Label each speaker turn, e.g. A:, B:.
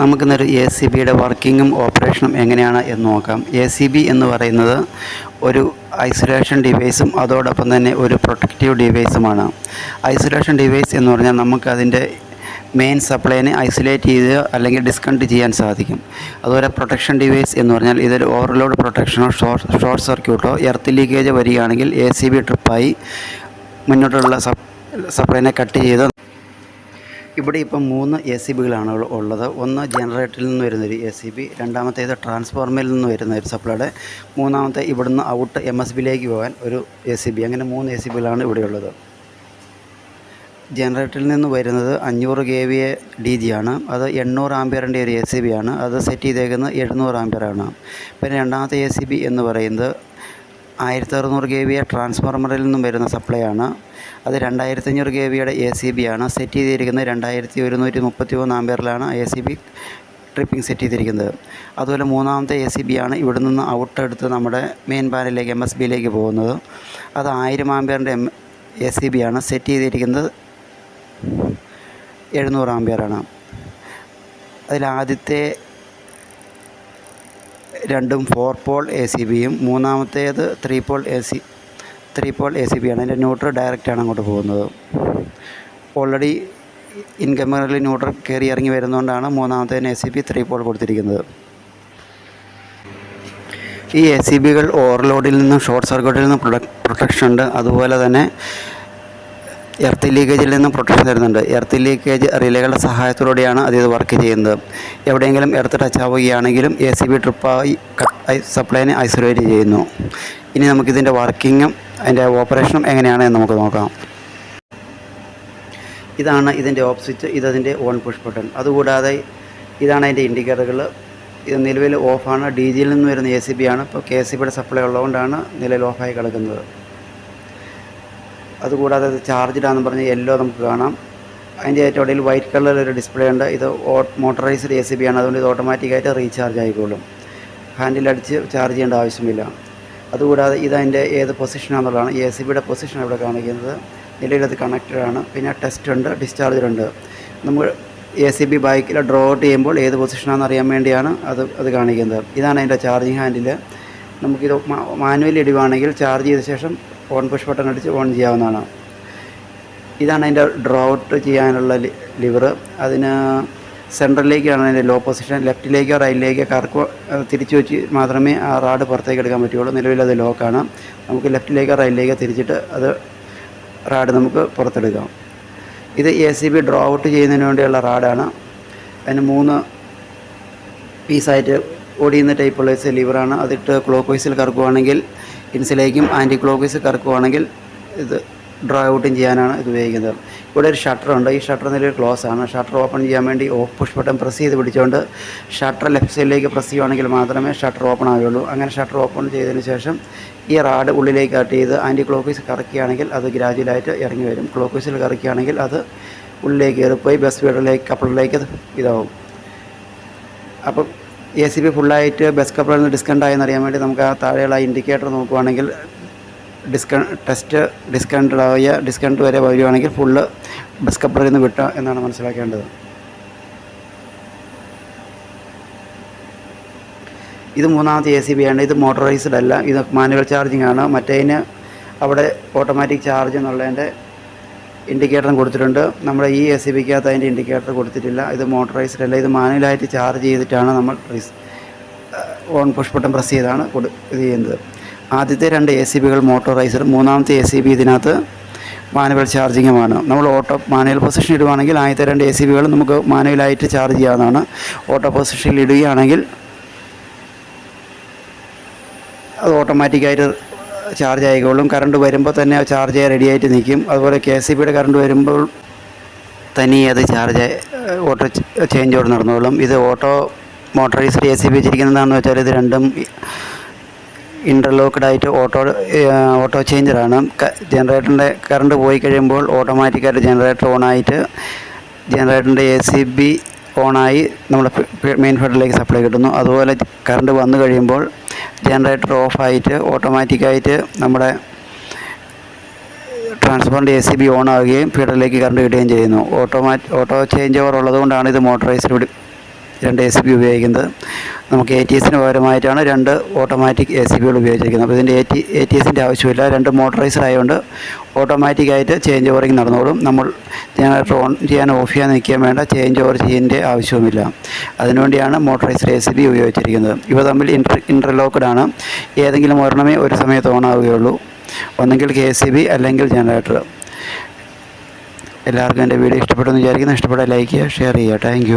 A: നമുക്കിന്നൊരു A C ബിയുടെ വർക്കിങ്ങും ഓപ്പറേഷനും എങ്ങനെയാണ് എന്ന് നോക്കാം. എ സി ബി എന്ന് പറയുന്നത് ഒരു ഐസൊലേഷൻ ഡിവൈസും അതോടൊപ്പം തന്നെ ഒരു പ്രൊട്ടക്റ്റീവ് ഡിവൈസുമാണ്. ഐസൊലേഷൻ ഡിവൈസ് എന്ന് പറഞ്ഞാൽ നമുക്കതിന്റെ മെയിൻ സപ്ലൈനെ ഐസൊലേറ്റ് ചെയ്ത് അല്ലെങ്കിൽ ഡിസ്കണ്ട് ചെയ്യാൻ സാധിക്കും. അതുപോലെ പ്രൊട്ടക്ഷൻ ഡിവൈസ് എന്ന് പറഞ്ഞാൽ ഇതൊരു ഓവർലോഡ് പ്രൊട്ടക്ഷനോ ഷോർട്ട് സർക്യൂട്ടോ എർത്ത് ലീക്കേജ് വരികയാണെങ്കിൽ എ സി ബി ട്രിപ്പായി മുന്നോട്ടുള്ള സപ്ലൈനെ കട്ട് ചെയ്ത് ഇവിടെ ഇപ്പം മൂന്ന് എ സി ബികളാണ് ഉള്ളത്. ഒന്ന് ജനറേറ്ററിൽ നിന്ന് വരുന്നൊരു എ സി ബി രണ്ടാമത്തേത് ട്രാൻസ്ഫോർമറിൽ നിന്ന് വരുന്ന ഒരു സപ്ലൈയുടെ മൂന്നാമത്തെ ഇവിടുന്ന് ഔട്ട് എം എസ് ബിയിലേക്ക് പോകാൻ ഒരു എ സി ബി അങ്ങനെ മൂന്ന് എ സി ബികളാണ് ഇവിടെയുള്ളത് ജനറേറ്ററിൽ നിന്ന് വരുന്നത് അഞ്ഞൂറ് K V A D G ആണ്. അത് എണ്ണൂറ് ആംബിയറിന്റെ ഒരു എ സി ബി ആണ്. അത് സെറ്റ് ചെയ്തേക്കുന്നത് എഴുന്നൂറ് ആംബിയറാണ് പിന്നെ രണ്ടാമത്തെ എ സി ബി എന്ന് പറയുന്നത് ആയിരത്തി അറുന്നൂറ് കെ വി ട്രാൻസ്ഫോർമറിൽ നിന്നും വരുന്ന സപ്ലൈ ആണ് അത് രണ്ടായിരത്തി അഞ്ഞൂറ് കെ വിയുടെ എ സി ബി ആണ്. സെറ്റ് ചെയ്തിരിക്കുന്നത് രണ്ടായിരത്തി ഒരുന്നൂറ്റി മുപ്പത്തി മൂന്ന് ആംബിയറിലാണ് A C B tripping set ചെയ്തിരിക്കുന്നത്. അതുപോലെ മൂന്നാമത്തെ എ സി ബി ആണ് ഇവിടെ നിന്ന് ഔട്ട് എടുത്ത് നമ്മുടെ മെയിൻ പാനലിലേക്ക് എം എസ് ബിയിലേക്ക് പോകുന്നത്. അത് ആയിരം ആംബിയറിന്റെ എം എ സി ബി ആണ്. സെറ്റ് ചെയ്തിരിക്കുന്നത് എഴുന്നൂറ് ആമ്പിയറാണ് അതിൽ ആദ്യത്തെ രണ്ടും ഫോർ പോൾ എ സി ബിയും മൂന്നാമത്തേത് three pole A C three pole A C B ആണ്. അതിന്റെ ന്യൂട്രൽ ഡയറക്റ്റാണ് അങ്ങോട്ട് പോകുന്നത്. ഓൾറെഡി ഇൻകമറിൽ ന്യൂട്രൽ കയറി ഇറങ്ങി വരുന്നതുകൊണ്ടാണ് മൂന്നാമത്തേന് A C B three pole കൊടുത്തിരിക്കുന്നത്. ഈ എ സി ബികൾ ഓവർലോഡിൽ നിന്നും ഷോർട്ട് സർക്യൂട്ടിൽ നിന്നും പ്രൊട്ടക്ഷൻ ഉണ്ട്. അതുപോലെ തന്നെ എർത്ത് ലീക്കേജിൽ നിന്നും പ്രൊട്ടക്ഷൻ തരുന്നുണ്ട്. എർത്ത് ലീക്കേജ് റിലേകളുടെ സഹായത്തോടെയാണ് അത് ഇത് വർക്ക് ചെയ്യുന്നത്. എവിടെയെങ്കിലും എർത്ത് ടച്ച് ആവുകയാണെങ്കിലും എ സി ബി ട്രിപ്പായി സപ്ലൈനെ ഐസൊലേറ്റ് ചെയ്യുന്നു. ഇനി നമുക്കിതിന്റെ വർക്കിങ്ങും അതിന്റെ ഓപ്പറേഷനും എങ്ങനെയാണ് എന്ന് നമുക്ക് നോക്കാം. ഇതാണ് ഇതിന്റെ സ്വിച്ച് ഇതതിന്റെ ഓൺ പുഷ് ബട്ടൺ അതുകൂടാതെ ഇതാണ് അതിന്റെ ഇൻഡിക്കേറ്ററുകൾ ഇത് നിലവിൽ ഓഫാണ് ഡി ജിയിൽ നിന്ന് വരുന്ന എ സി ബി ആണ്. ഇപ്പോൾ കെ സി ബിയുടെ സപ്ലൈ ഉള്ളതുകൊണ്ടാണ് നിലവിൽ ഓഫായി കിടക്കുന്നത്. അതുകൂടാതെ ഇത് ചാർജ്ഡാന്ന് പറഞ്ഞ് യെല്ലോ നമുക്ക് കാണാം. അതിന്റെ ഏറ്റവും ഇടയിൽ വൈറ്റ് കളറിൽ ഒരു ഡിസ്പ്ലേ ഉണ്ട്. ഇത് മോട്ടറൈസ്ഡ് എ സി ബി ആണ്. അതുകൊണ്ട് ഇത് ഓട്ടോമാറ്റിക്കായിട്ട് റീചാർജ് ആയിക്കോളും. ഹാൻഡിലടിച്ച് ചാർജ് ചെയ്യേണ്ട ആവശ്യമില്ല. അതുകൂടാതെ ഇതതിന്റെ ഏത് പൊസിഷനാണെന്നുള്ളതാണ് എ സി ബിയുടെ പൊസിഷൻ ഇവിടെ കാണിക്കുന്നത്. നിലവിലത് കണക്റ്റഡ് ആണ്. പിന്നെ ടെസ്റ്റ് ഉണ്ട് ഡിസ്ചാർജ് ഉണ്ട്. നമ്മൾ എ സി ബി ബൈക്കിൽ ഡ്രോ ഔട്ട് ചെയ്യുമ്പോൾ ഏത് പൊസിഷനാണെന്ന് അറിയാൻ വേണ്ടിയാണ് അത് അത് കാണിക്കുന്നത്. ഇതാണ് അതിന്റെ ചാർജിങ് ഹാൻഡിൽ നമുക്കിത് മാനുവലി ഇടുവാണെങ്കിൽ ചാർജ് ചെയ്ത ശേഷം ഓൺ പുഷ് ബട്ടൺ അടിച്ച് ഓൺ ചെയ്യാവുന്നതാണ്. ഇതാണ് അതിന്റെ ഡ്രോ ഔട്ട് ചെയ്യാനുള്ള ലിവർ അതിന് സെൻട്രലിലേക്കാണ് അതിന്റെ ലോ പൊസിഷൻ ലെഫ്റ്റിലേക്കോ റൈറ്റിലേക്കോ കറക്കോ തിരിച്ചു വെച്ച് മാത്രമേ ആ റാഡ് പുറത്തേക്ക് എടുക്കാൻ പറ്റുകയുള്ളൂ. നിലവിൽ അത് ലോക്കാണ് നമുക്ക് ലെഫ്റ്റിലേക്കോ റൈറ്റിലേക്കോ തിരിച്ചിട്ട് അത് റാഡ് നമുക്ക് പുറത്തെടുക്കാം. ഇത് A C B draw out ചെയ്യുന്നതിന് വേണ്ടിയുള്ള റാഡാണ് അതിന് മൂന്ന് പീസായിട്ട് ഓടിയുന്ന ടൈപ്പുള്ള ലിവറാണ് അതിട്ട് ക്ലോക്ക് വൈസിൽ കറക്കുവാണെങ്കിൽ ഇൻസിലേക്കും ആന്റി ക്ലോക്ക് വൈസ് കറക്കുവാണെങ്കിൽ ഇത് ഡ്രോ ഔട്ടും ചെയ്യാനാണ് ഇത് ഉപയോഗിക്കുന്നത്. ഇവിടെ ഒരു ഷട്ടർ ഉണ്ട്. ഈ ഷട്ടർ നിലയിൽ ക്ലോസ് ആണ്. ഷട്ടർ ഓപ്പൺ ചെയ്യാൻ വേണ്ടി ഓഫ് പുഷ് ബട്ടൺ പ്രസ് ചെയ്ത് പിടിച്ചുകൊണ്ട് ഷട്ടർ ലെഫ്റ്റ് സൈഡിലേക്ക് പ്രസ് ചെയ്യുവാണെങ്കിൽ മാത്രമേ ഷട്ടർ ഓപ്പൺ ആവുകയുള്ളൂ. അങ്ങനെ ഷട്ടർ ഓപ്പൺ ചെയ്തതിന് ശേഷം ഈ റാഡ് ഉള്ളിലേക്ക് കട്ട് ചെയ്ത് ആന്റി ക്ലോക്ക് വൈസ് കറക്കുകയാണെങ്കിൽ അത് ഗ്രാജുവലായിട്ട് ഇറങ്ങി വരും. ക്ലോക്ക് കറക്കുകയാണെങ്കിൽ അത് ഉള്ളിലേക്ക് കയറിപ്പോയി ബസ് വീടിലേക്ക് കപ്പളിലേക്ക് ഇതാവും. അപ്പം എ സി പി ഫുള്ളായിട്ട് ബസ് കപ്പറിൽ നിന്ന് ഡിസ്കൗണ്ട് ആയെന്ന് അറിയാൻ വേണ്ടി നമുക്ക് ആ താഴെയുള്ള ഇൻഡിക്കേറ്റർ നോക്കുവാണെങ്കിൽ ഡിസ്ക ടെസ്റ്റ് ഡിസ്കൗണ്ട് ആയ ഡിസ്കൗണ്ട് വരെ വരികയാണെങ്കിൽ ഫുള്ള് ബസ് കപ്പറിൽ നിന്ന് വിട്ട എന്നാണ് മനസ്സിലാക്കേണ്ടത്. ഇത് മൂന്നാമത്തെ എ സി ബി ആണ്. ഇത് മോട്ടറൈസ്ഡ് അല്ല. ഇത് മാനുവൽ ചാർജിങ് ആണ്. മറ്റേതിന് അവിടെ ഓട്ടോമാറ്റിക് ചാർജ് എന്നുള്ളതിന്റെ ഇൻഡിക്കേറ്ററും കൊടുത്തിട്ടുണ്ട്. നമ്മുടെ ഈ എസ് സി ബിക്കകത്ത് അതിന്റെ ഇൻഡിക്കേറ്റർ കൊടുത്തിട്ടില്ല. ഇത് മോട്ടറൈസ്ഡ് അല്ല. ഇത് മാനുവലായിട്ട് ചാർജ് ചെയ്തിട്ടാണ് നമ്മൾ ഓൺ പുഷ് ബട്ടൺ പ്രസ് ചെയ്താണ് കൊടു ഇത് ചെയ്യുന്നത്. ആദ്യത്തെ രണ്ട് എ സി ബികൾ മോട്ടോറൈസ്ഡ് മൂന്നാമത്തെ എ സി ബി ഇതിനകത്ത് മാനുവൽ ചാർജിങ്ങുമാണ് നമ്മൾ ഓട്ടോ മാനുവൽ പൊസിഷൻ ഇടുവാണെങ്കിൽ ആദ്യത്തെ രണ്ട് എ സി ബികൾ നമുക്ക് മാനുവലായിട്ട് ചാർജ് ചെയ്യാവുന്നതാണ്. ഓട്ടോ പൊസിഷനിൽ ഇടുകയാണെങ്കിൽ അത് ഓട്ടോമാറ്റിക്കായിട്ട് ചാർജ് ആയിക്കോളും. കറണ്ട് വരുമ്പോൾ തന്നെ ചാർജ് റെഡിയായിട്ട് നിൽക്കും അതുപോലെ കെ സി ബിയുടെ കറണ്ട് വരുമ്പോൾ തനിയെ അത് ചാർജ് ഓട്ടോ ചേഞ്ച് ഓട് നടന്നോളും. ഇത് auto motorised A C B വെച്ചിരിക്കുന്നതാണെന്ന് വെച്ചാൽ ഇത് രണ്ടും ഇന്റർലോക്ക്ഡ് ആയിട്ട് ഓട്ടോ ഓട്ടോ ചേഞ്ചറാണ് ജനറേറ്ററിന്റെ കറണ്ട് പോയി കഴിയുമ്പോൾ ഓട്ടോമാറ്റിക്കായിട്ട് ജനറേറ്റർ ഓണായിട്ട് ജനറേറ്ററിന്റെ എ സി ബി ഓണായി നമ്മുടെ മെയിൻ ഫെഡിലേക്ക് സപ്ലൈ കിട്ടുന്നു. അതുപോലെ കറണ്ട് വന്നു കഴിയുമ്പോൾ ജനറേറ്റർ ഓഫായിട്ട് ഓട്ടോമാറ്റിക്കായിട്ട് നമ്മുടെ ട്രാൻസ്ഫോറിന്റെ എ സി ബി ഓൺ ആവുകയും ഫീഡറിലേക്ക് കറണ്ട് കിട്ടുകയും ചെയ്യുന്നു. ഓട്ടോമാറ്റ് ഓട്ടോ ചേഞ്ച് ഓവർ ഉള്ളതുകൊണ്ടാണ് ഇത് മോട്ടറൈസ്ഡ് രണ്ട് എ സി ബി ഉപയോഗിക്കുന്നത്. നമുക്ക് എ ടി എസിന് പകരമായിട്ടാണ് രണ്ട് ഓട്ടോമാറ്റിക് എ സി ബികൾ ഉപയോഗിച്ചിരിക്കുന്നത്. അപ്പോൾ ഇതിന്റെ എ ടി എ ടി എസിന്റെ ആവശ്യമില്ല. രണ്ട് മോട്ടറൈസ്ഡ് ആയതുകൊണ്ട് ഓട്ടോമാറ്റിക്കായിട്ട് ചേഞ്ച് ഓവറിങ് നടന്നോളും. നമ്മൾ ജനറേറ്റർ ഓൺ ചെയ്യാൻ ഓഫ് ചെയ്യാൻ നിൽക്കാൻ വേണ്ട. ചേഞ്ച് ഓവർ ചെയ്യേണ്ട ആവശ്യവുമില്ല. അതിനുവേണ്ടിയാണ് മോട്ടറൈസ്ഡ് എ സി ബി ഉപയോഗിച്ചിരിക്കുന്നത്. ഇവ തമ്മിൽ ഇന്റർ ഇന്റർലോക്കഡ് ആണ്. ഏതെങ്കിലും ഒരെണ്ണമേ ഒരു സമയത്ത് ഓൺ ആവുകയുള്ളൂ. ഒന്നെങ്കിൽ കെ സി ബി അല്ലെങ്കിൽ ജനറേറ്റർ. എല്ലാവർക്കും എന്റെ വീഡിയോ ഇഷ്ടപ്പെട്ടെന്ന് വിചാരിക്കുന്നു. ഇഷ്ടപ്പെട്ടാൽ ലൈക്ക് ചെയ്യുക ഷെയർ ചെയ്യുക. താങ്ക്